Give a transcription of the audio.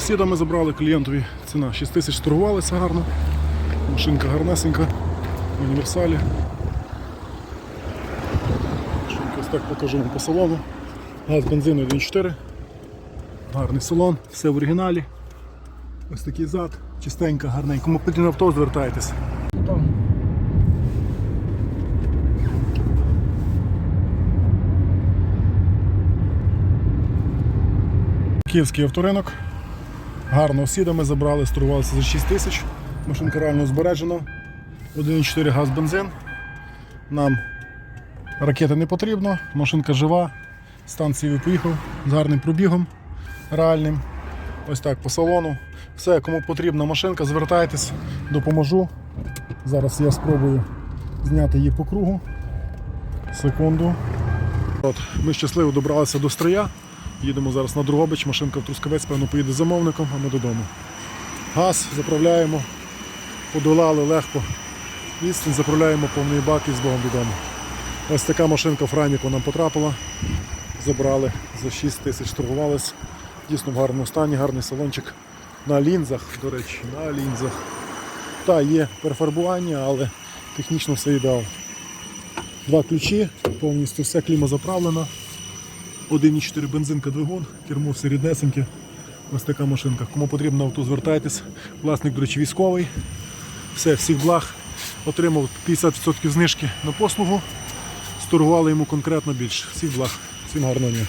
Сіда ми забрали клієнтові. Ціна 6 тисяч торгувалася гарно. Машинка гарнесенька. В універсалі. Машинка ось так покажу вам по салону. Газ бензину 1.4. Гарний салон, все в оригіналі. Ось такий зад, чистенько, гарненько. Кому потрібно авто, звертайтеся. Київський авторинок. Гарно сіда ми забрали, сторгувалися за 6 тисяч. Машинка реально збережена. 1,4 газ бензин. Нам ракети не потрібно, машинка жива. Станції поїхав з гарним пробігом реальним. Ось так по салону. Все, кому потрібна машинка, звертайтесь, допоможу. Зараз я спробую зняти її по кругу. Секунду. От, ми щасливо добралися до Стрия. Їдемо зараз на Другобич, машинка в Трускавець, певно, поїде замовником, а ми додому. Газ заправляємо, подолали легко. Відстань заправляємо повний бак і з Богом додому. Ось така машинка в Франіку нам потрапила. Забрали за 6 тисяч, торгувались. Дійсно в гарному стані, гарний салончик. На лінзах, до речі, на лінзах. Та є перефарбування, але технічно все ідеал. Два ключі, повністю все кліма заправлена. 1,4 бензинка двигун, кермо все ріднесеньке. Ось така машинка. Кому потрібно авто, звертайтесь. Власник, до речі, військовий. Все, всіх благ. Отримав 50% знижки на послугу. Сторгували йому конкретно більше. Всіх благ. Всім гарного дня.